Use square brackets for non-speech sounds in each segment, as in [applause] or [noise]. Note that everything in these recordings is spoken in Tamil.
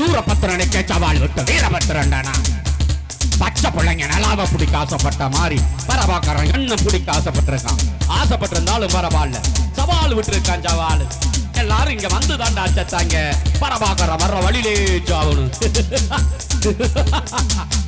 சூரபத்திரனுக்கு சவால் விட்டு வீரபத்திரண்டனா பச்சை பிள்ளைங்க நலாவை பிடிக்க ஆசைப்பட்ட மாதிரி பரவாக்காரன் என்ன பிடிக்க ஆசைப்பட்டிருக்கான். ஆசைப்பட்டிருந்தாலும் பரவாயில்ல. சவால் விட்டுருக்கான் சவால். எல்லாரும் இங்க வந்து தாண்டா அச்சத்தாங்க. பரவாக்கிற வர்ற வழியிலே சாவணும் [laughs]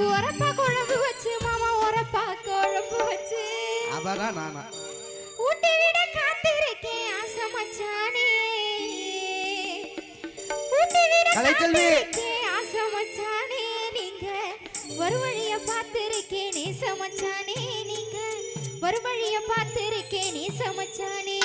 உரப்பா குழம்பு வச்சு மாமா உரப்பா குழம்பு வச்சு. அவரா நானா. ஊட்டி விட காத்திருக்கேன் ஆசை மச்சானே. ஊட்டி விட காத்திருக்கேன் ஆசை மச்சானே. நீங்க ஒரு வழிய பார்த்திருக்கேன் நேச மச்சானே. நீங்க ஒரு வழிய பார்த்திருக்கேன் நேச மச்சானே.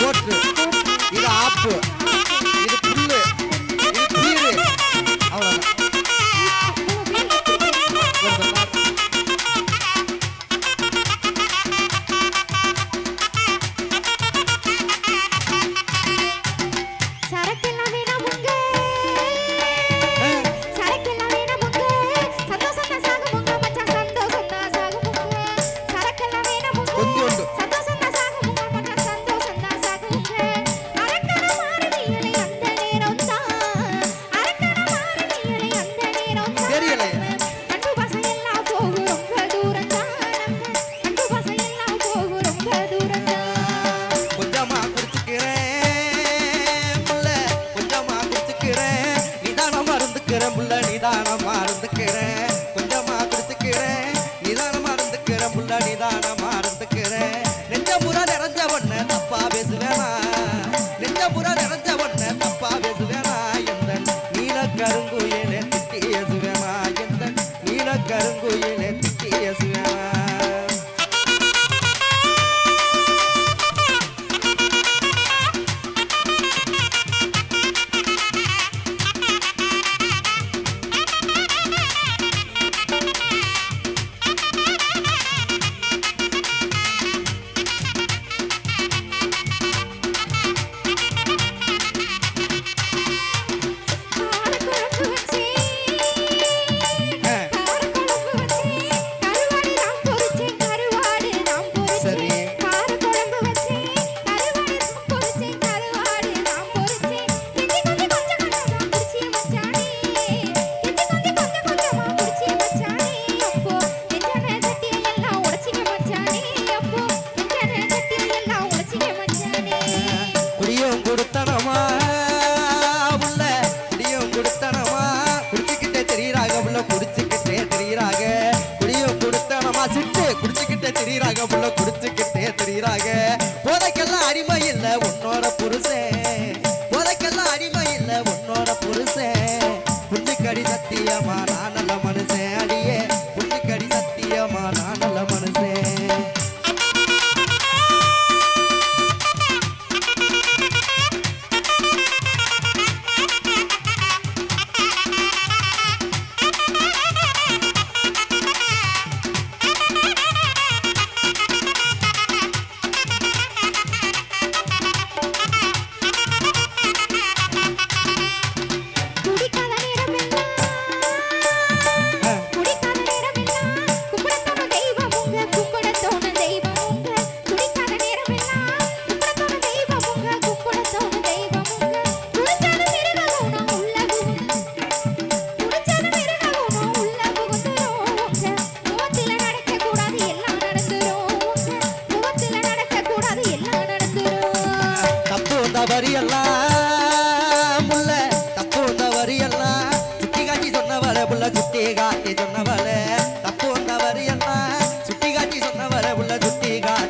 கோட்டு இது ஆப்பு.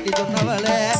கட்டி சொன்னவளே